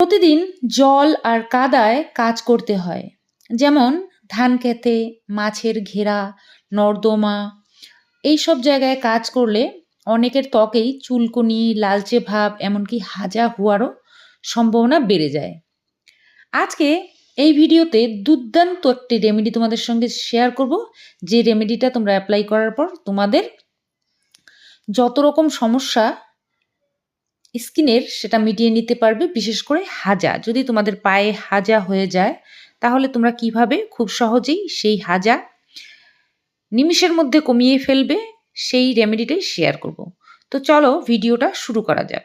প্রতিদিন জল আর কাদায় কাজ করতে হয়। যেমন ধান খেতে, মাছের ঘেরা, নর্দমা এই সব জায়গায় কাজ করলে অনেকের ত্বকেই চুলকুনি, লালচে ভাব, এমনকি হাজা হওয়ারও সম্ভাবনা বেড়ে যায়। আজকে এই ভিডিওতে দুর্দান্ত একটি রেমেডি তোমাদের সঙ্গে শেয়ার করব। যে রেমেডিটা তোমরা অ্যাপ্লাই করার পর তোমাদের যত রকম সমস্যা স্কিনের সেটা মিটিয়ে নিতে পারবে, বিশেষ করে হাজা। যদি তোমাদের পায়ে হাজা হয়ে যায়, তাহলে তোমরা কীভাবে? খুব সহজেই সেই হাজা নিমিষের মধ্যে কমিয়ে ফেলবে, সেই রেমেডিটাই শেয়ার করব। তো চলো ভিডিওটা শুরু করা যাক।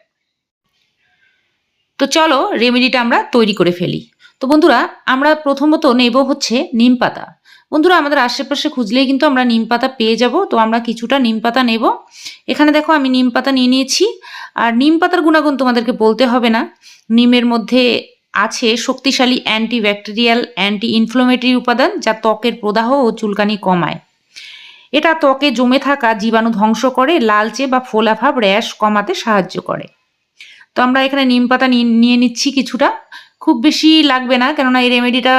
তো চলো রেমেডিটা আমরা তৈরি করে ফেলি। তো বন্ধুরা, আমরা প্রথমত নেব হচ্ছে নিম পাতা। বন্ধুরা, আমাদের আশেপাশে খুঁজলেই কিন্তু আমরা নিম পাতা পেয়ে যাব। তো আমরা কিছুটা নিম পাতা নেব। এখানে দেখো, আমি নিম পাতা নিয়ে নিয়েছি। আর নিম পাতার গুণাগুণ তোমাদেরকে বলতে হবে না। নিমের মধ্যে আছে শক্তিশালী অ্যান্টি ব্যাকটেরিয়াল অ্যান্টি ইনফ্লোমেটরি উপাদান, যা ত্বকের প্রদাহ ও চুলকানি কমায়। এটা ত্বকে জমে থাকা জীবাণু ধ্বংস করে, লালচে বা ফোলাভাব র্যাশ কমাতে সাহায্য করে। তো আমরা এখানে নিম পাতা নিয়ে নিচ্ছি কিছুটা। খুব বেশি লাগবে না, কেননা এই রেমেডিটা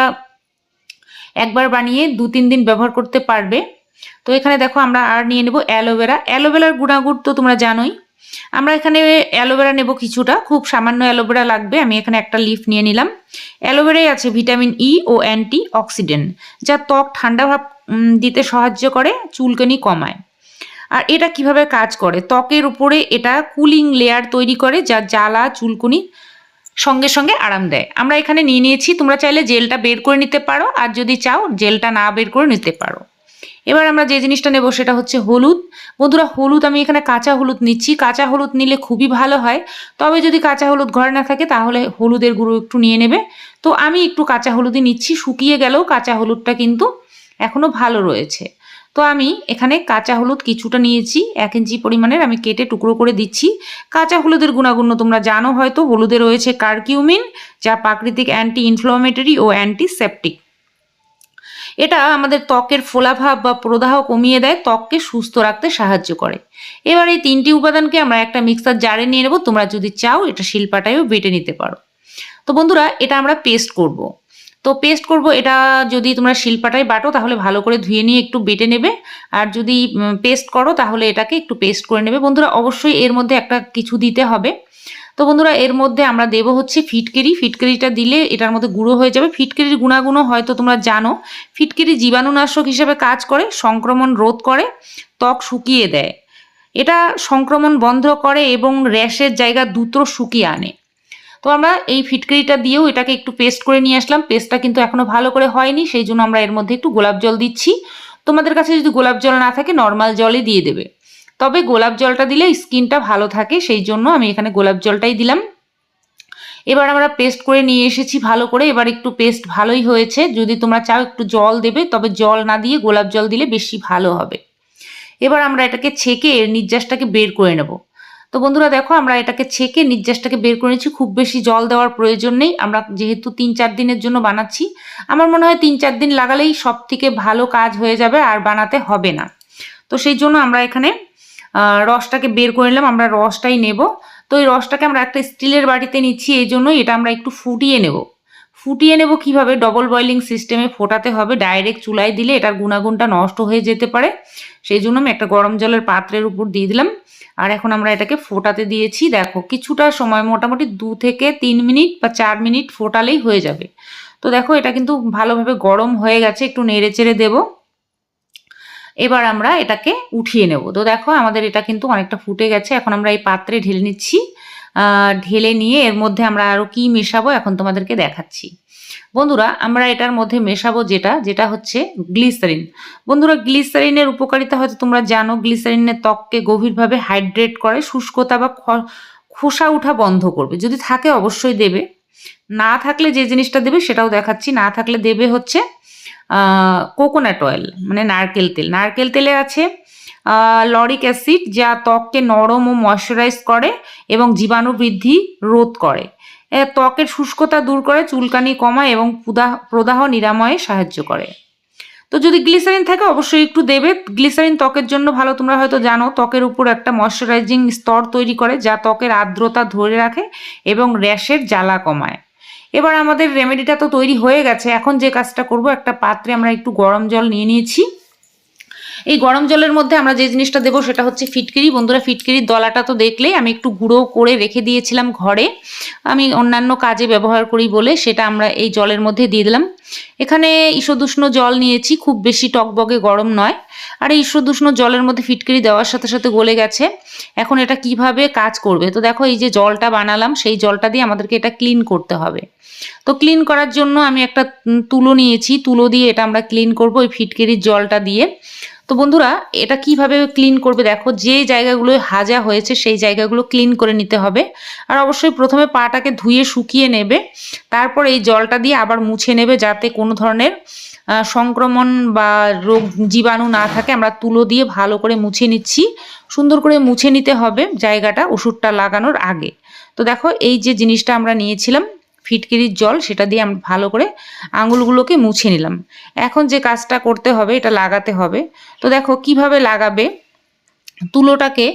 একবার বানিয়ে দু, তিন দিন ব্যবহার করতে পারবে। তো এখানে দেখো আমরা আর নিয়ে নেব অ্যালোভেরা। অ্যালোভেরার গুণাগুণ তো তোমরা জানোই। আমরা এখানে অ্যালোভেরা নেব কিছুটা। খুব সামান্য অ্যালোভেরা লাগবে। আমি এখানে একটা লিফ নিয়ে নিলাম। অ্যালোভেরাই আছে ভিটামিন ই ও অ্যান্টি অক্সিডেন্ট যা ত্বক ঠান্ডা ভাব দিতে সাহায্য করে, চুলকানি কমায়। আর এটা কীভাবে কাজ করে? ত্বকের উপরে এটা কুলিং লেয়ার তৈরি করে, যা জ্বালা, চুলকুনি সঙ্গে সঙ্গে আরাম দেয়। আমরা এখানে নিয়ে নিয়েছি, তোমরা চাইলে জেলটা বের করে নিতে পারো, আর যদি চাও জেলটা না বের করে নিতে পারো। এবার আমরা যে জিনিসটা নেব সেটা হচ্ছে হলুদ। বন্ধুরা, হলুদ আমি এখানে কাঁচা হলুদ নিচ্ছি। কাঁচা হলুদ নিলে খুবই ভালো হয়। তবে যদি কাঁচা হলুদ ঘরে না থাকে তাহলে হলুদের গুঁড়ো একটু নিয়ে নেবে। তো আমি একটু কাঁচা হলুদই নিচ্ছি। শুকিয়ে গেলেও কাঁচা হলুদটা কিন্তু এখনও ভালো রয়েছে। তো আমি এখানে কাঁচা হলুদ কিছুটা নিয়েছি, এক ইঞ্চি পরিমাণের আমি কেটে টুকরো করে দিচ্ছি। কাঁচা হলুদের গুণাগুণ তোমরা জানো হয়তো, হলুদে রয়েছে কার্কিউমিন, যা প্রাকৃতিক অ্যান্টি ইনফ্লামেটরি ও অ্যান্টিসেপটিক এটা আমাদের ত্বকের ফোলাভাব বা প্রদাহ কমিয়ে দেয়, ত্বককে সুস্থ রাখতে সাহায্য করে। এবার এই তিনটি উপাদানকে আমরা একটা মিক্সার জারে নিয়ে নেব, তোমরা যদি চাও এটা শিল্পাটায়ও বেটে নিতে পারো। তো বন্ধুরা, এটা আমরা পেস্ট করব। তো পেস্ট করব, এটা যদি তোমরা শিল্পাটায় বাটো, তাহলে ভালো করে ধুয়ে নিয়ে একটু বেটে নেবে। আর যদি পেস্ট করো, তাহলে এটাকে একটু পেস্ট করে নেবে। বন্ধুরা, অবশ্যই এর মধ্যে একটা কিছু দিতে হবে। তো বন্ধুরা, এর মধ্যে আমরা দেব হচ্ছে ফিটকিরি। ফিটকিরিটা দিলে এটার মধ্যে গুঁড়ো হয়ে যাবে। ফিটকিরির গুণাগুণও হয়তো তোমরা জানো। ফিটকিরি জীবাণুনাশক হিসেবে কাজ করে, সংক্রমণ রোধ করে, ত্বক শুকিয়ে দেয়। এটা সংক্রমণ বন্ধ করে এবং র্যাশের জায়গা দ্রুত শুকিয়ে আনে। তো আমরা এই ফিটকারিটা দিয়েও এটাকে একটু পেস্ট করে নিয়ে আসলাম। পেস্টটা কিন্তু এখনও ভালো করে হয়নি, সেই জন্য আমরা এর মধ্যে একটু গোলাপ জল দিচ্ছি। তোমাদের কাছে যদি গোলাপ জল না থাকে নর্মাল জলই দিয়ে দেবে। তবে গোলাপ জলটা দিলে স্কিনটা ভালো থাকে, সেই জন্য আমি এখানে গোলাপ জলটাই দিলাম। এবার আমরা পেস্ট করে নিয়ে এসেছি ভালো করে। এবার একটু পেস্ট ভালোই হয়েছে। যদি তোমরা চাও একটু জল দেবে, তবে জল না দিয়ে গোলাপ জল দিলে বেশি ভালো হবে। এবার আমরা এটাকে ছেঁকে এর নির্যাসটাকে বের করে নেব। তো বন্ধুরা দেখো, আমরা এটাকে ছেঁকে নির্যাসটাকে বের করে নিচ্ছি খুব বেশি জল দেওয়ার প্রয়োজন নেই। আমরা যেহেতু তিন চার দিনের জন্য বানাচ্ছি, আমার মনে হয় তিন চার দিন লাগালেই সব থেকে ভালো কাজ হয়ে যাবে আর বানাতে হবে না। তো সেই জন্য আমরা এখানে রসটাকে বের করে নিলাম। আমরা রসটাই নেব। তো এই রসটাকে আমরা একটা স্টিলের বাটিতে নিচ্ছি, এই জন্যই এটা আমরা একটু ফুটিয়ে নেব। ফুটিয়ে নেব কীভাবে? ডবল বয়লিং সিস্টেমে ফোটাতে হবে। ডাইরেক্ট চুলায় দিলে এটার গুণাগুণটা নষ্ট হয়ে যেতে পারে। সেই জন্য আমি একটা গরম জলের পাত্রের উপর দিয়ে দিলাম। আর এখন আমরা এটাকে ফোটাতে দিয়েছি, দেখো কিছুটা সময়, মোটামুটি দু থেকে তিন মিনিট বা চার মিনিট ফোটালেই হয়ে যাবে। তো দেখো এটা কিন্তু ভালোভাবে গরম হয়ে গেছে, একটু নেড়ে চেড়ে দেবো। এবার আমরা এটাকে উঠিয়ে নেব। তো দেখো আমাদের এটা কিন্তু অনেকটা ফুটে গেছে, এখন আমরা এই পাত্রে ঢেলে নিচ্ছি। ঢেলে নিয়ে এর মধ্যে আমরা আরও কি মেশাবো এখন তোমাদেরকে দেখাচ্ছি। বন্ধুরা, আমরা এটার মধ্যে মেশাবো যেটা যেটা হচ্ছে গ্লিসারিন। বন্ধুরা, গ্লিসারিনের উপকারিতা হয়তো তোমরা জানো, গ্লিসারিনের ত্বককে গভীরভাবে হাইড্রেট করে, শুষ্কতা বা খোসা উঠা বন্ধ করবে। যদি থাকে অবশ্যই দেবে। না থাকলে যে জিনিসটা দেবে সেটাও দেখাচ্ছি। না থাকলে দেবে হচ্ছে কোকোনাট অয়েল মানে নারকেল তেল। নারকেল তেলে আছে লরিক অ্যাসিড যা ত্বককে নরম ও ময়শ্চারাইজ করে এবং জীবাণু বৃদ্ধি রোধ করে। ত্বকের শুষ্কতা দূর করে, চুলকানি কমায় এবং প্রদাহ নিরাময়ে সাহায্য করে। তো যদি গ্লিসারিন থাকে, অবশ্যই একটু দেবে। গ্লিসারিন ত্বকের জন্য ভালো, তোমরা হয়তো জানো, ত্বকের উপর একটা ময়শ্চারাইজিং স্তর তৈরি করে, যা ত্বকের আর্দ্রতা ধরে রাখে এবং র্যাশের জ্বালা কমায়। এবার আমাদের রেমেডিটা তো তৈরি হয়ে গেছে। এখন যে কাজটা করব, একটা পাত্রে আমরা একটু গরম জল নিয়ে নিয়েছি। এই গরম জলের মধ্যে আমরা যে জিনিসটা দেবো সেটা হচ্ছে ফিটকিরি। বন্ধুরা, ফিটকিরির দলাটা তো দেখলেই আমি একটু গুঁড়ো করে রেখে দিয়েছিলাম ঘরে। আমি অন্যান্য কাজে ব্যবহার করি বলে সেটা আমরা এই জলের মধ্যে দিয়ে দিলাম। এখানে ঈষদুষ্ণ জল নিয়েছি, খুব বেশি টকবগে গরম নয়। আর এই ঈষদুষ্ণ জলের মধ্যে ফিটকিরি দেওয়ার সাথে সাথে গলে গেছে। এখন এটা কীভাবে কাজ করবে? তো দেখো এই যে জলটা বানালাম, সেই জলটা দিয়ে আমাদেরকে এটা ক্লিন করতে হবে। তো ক্লিন করার জন্য আমি একটা তুলো নিয়েছি, তুলো দিয়ে এটা আমরা ক্লিন করব ওই ফিটকিরির জলটা দিয়ে। তো বন্ধুরা, এটা কীভাবে ক্লিন করবে দেখো, যে জায়গাগুলো হাজা হয়েছে সেই জায়গাগুলো ক্লিন করে নিতে হবে। আর অবশ্যই প্রথমে পাটাকে ধুয়ে শুকিয়ে নেবে, তারপর এই জলটা দিয়ে আবার মুছে নেবে, যাতে কোনো ধরনের সংক্রমণ বা রোগ জীবাণু না থাকে, আমরা তুলো দিয়ে ভালো করে মুছে নিচ্ছি। সুন্দর করে মুছে নিতে হবে জায়গাটা ওষুধটা লাগানোর আগে। তো দেখো, এই যে জিনিসটা আমরা নিয়েছিলাম, ফিটকিরির জল, সেটা দিয়ে আমরা ভালো করে আঙুলগুলোকে মুছে নিলাম। এখন যে কাজটা করতে হবে, এটা লাগাতে হবে। তো দেখো, কীভাবে লাগাবে? তুলোটাকে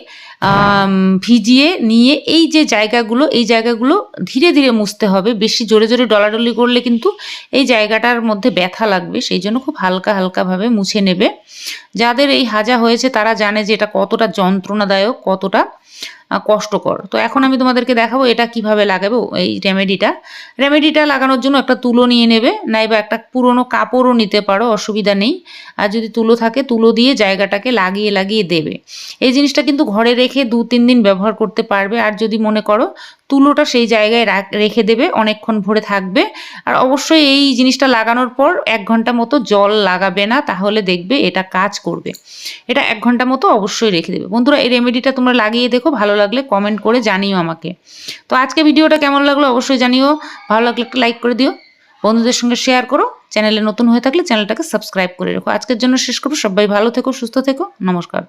ভিজিয়ে নিয়ে এই যে জায়গাগুলো, এই জায়গাগুলো ধীরে ধীরে মুছতে হবে। বেশি জোরে জোরে ডলাডলি করলে কিন্তু এই জায়গাটার মধ্যে ব্যথা লাগবে, সেই জন্য খুব হালকা হালকাভাবে মুছে নেবে। যাদের এই হাজা হয়েছে, তারা জানে যে এটা কতটা যন্ত্রণাদায়ক, কতটা কষ্টকর। তো এখন আমি তোমাদেরকে দেখাবো এটা কীভাবে লাগাবো, এই রেমেডিটা। রেমেডিটা লাগানোর জন্য একটা তুলো নিয়ে নেবে, নাইবা একটা পুরনো কাপড়ও নিতে পারো, অসুবিধা নেই। আর যদি তুলো থাকে, তুলো দিয়ে জায়গাটাকে লাগিয়ে লাগিয়ে দেবে। এই জিনিসটা কিন্তু ঘরে রেখে দু, তিন দিন ব্যবহার করতে পারবে। আর যদি মনে করো তুলোটা সেই জায়গায় রেখে দেবে, অনেকক্ষণ ভরে থাকবে। আর অবশ্যই এই জিনিসটা লাগানোর পর এক ঘণ্টা মতো জল লাগাবে না, তাহলে দেখবে এটা কাজ করবে। এটা এক ঘণ্টা মতো অবশ্যই রেখে দেবে। বন্ধুরা, এই রেমেডিটা তোমরা লাগিয়ে দেখো, ভালো লাগলে কমেন্ট করে জানিও আমাকে। তো আজকে ভিডিওটা কেমন লাগল অবশ্যই জানিও। ভালো লাগলে একটা লাইক করে দিও। বন্ধুদের সঙ্গে শেয়ার করো। চ্যানেলে নতুন হয়ে থাকলে চ্যানেলটাকে সাবস্ক্রাইব করে রেখো। আজকের জন্য শেষ করব। সবাই ভালো থেকো, সুস্থ থেকো। নমস্কার।